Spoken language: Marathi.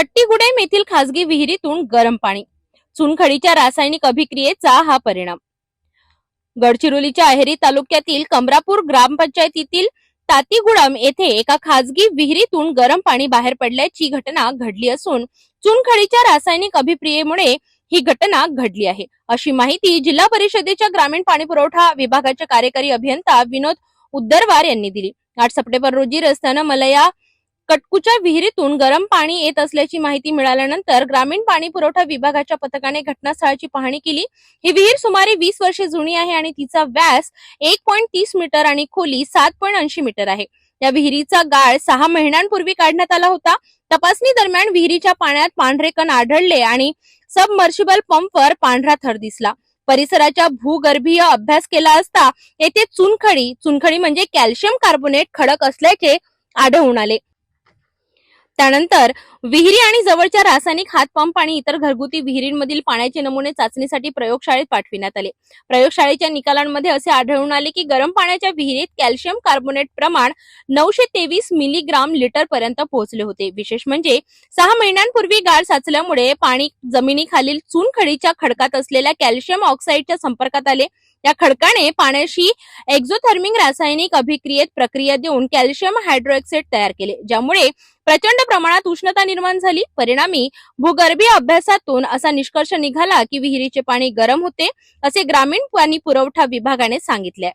तट्टीगुडेम येथील खासगी विहिरीतून गरम पाणी. चुनखडीच्या रासायनिक अभिक्रियेचा हा परिणाम. गडचिरोलीच्या अहेरी तालुक्यातील कमरापूर ग्रामपंचायतीतील तातीगुडम येथे एका खासगी विहिरीतून गरम पाणी बाहेर पडल्याची घटना घडली असून चुनखडीच्या रासायनिक अभिक्रियेमुळे ही घटना घडली आहे. अशी माहिती जिल्हा परिषदेच्या ग्रामीण पाणी पुरवठा विभागाचे कार्यकारी अभियंता विनोद उद्दरवार यांनी दिली. आठ सप्टेंबर रोजी रस्त्यानं मलया कटकुच्या विहिरीतून गरम पाणी येत असल्याची माहिती मिळाल्यानंतर ग्रामीण पाणी पुरवठा विभागाच्या पथकाने घटनास्थळाची पाहणी केली. ही विहीर सुमारे वीस वर्षे जुनी आहे आणि तिचा व्यास एक पॉईंट तीस मीटर आणि खोली सात पॉईंट ऐंशी मीटर आहे. या विहिरीचा गाळ सहा महिन्यांपूर्वी काढण्यात आला होता. तपासणी दरम्यान विहिरीच्या पाण्यात पांढरे कण आढळले आणि सबमर्शिबल पंपवर पांढरा थर दिसला. परिसराच्या भूगर्भीय अभ्यास केला असता येथे चुनखडी चुनखडी म्हणजे कॅल्शियम कार्बोनेट खडक असल्याचे आढळून आले. त्यानंतर विहिरी आणि जवळच्या रासायनिक हातपंप आणि इतर घरगुती विहिरींमधील पाण्याचे नमुने चाचणीसाठी प्रयोगशाळेत पाठविण्यात आले. प्रयोगशाळेच्या निकालांमध्ये असे आढळून आले की गरम पाण्याच्या विहिरीत कॅल्शियम कार्बोनेट प्रमाण नऊशे तेवीस मिलीग्राम लिटर पर्यंत पोहोचले होते. विशेष म्हणजे सहा महिन्यांपूर्वी गाळ साचल्यामुळे पाणी जमिनीखालील चुनखडीच्या खडकात असलेल्या कॅल्शियम ऑक्साईडच्या संपर्कात आले. या खडकाने पाण्याशी एक्झोथर्मिंग रासायनिक अभिक्रियेत प्रक्रिया देऊन कॅल्शियम हायड्रोक्साईड तयार केले ज्यामुळे प्रचंड प्रमाणात उष्णता निर्माण झाली. परिणामी भूगर्भीय अभ्यासातून असा निष्कर्ष निघाला की विहिरीचे पाणी गरम होते असे ग्रामीण पाणी पुरवठा विभागाने सांगितले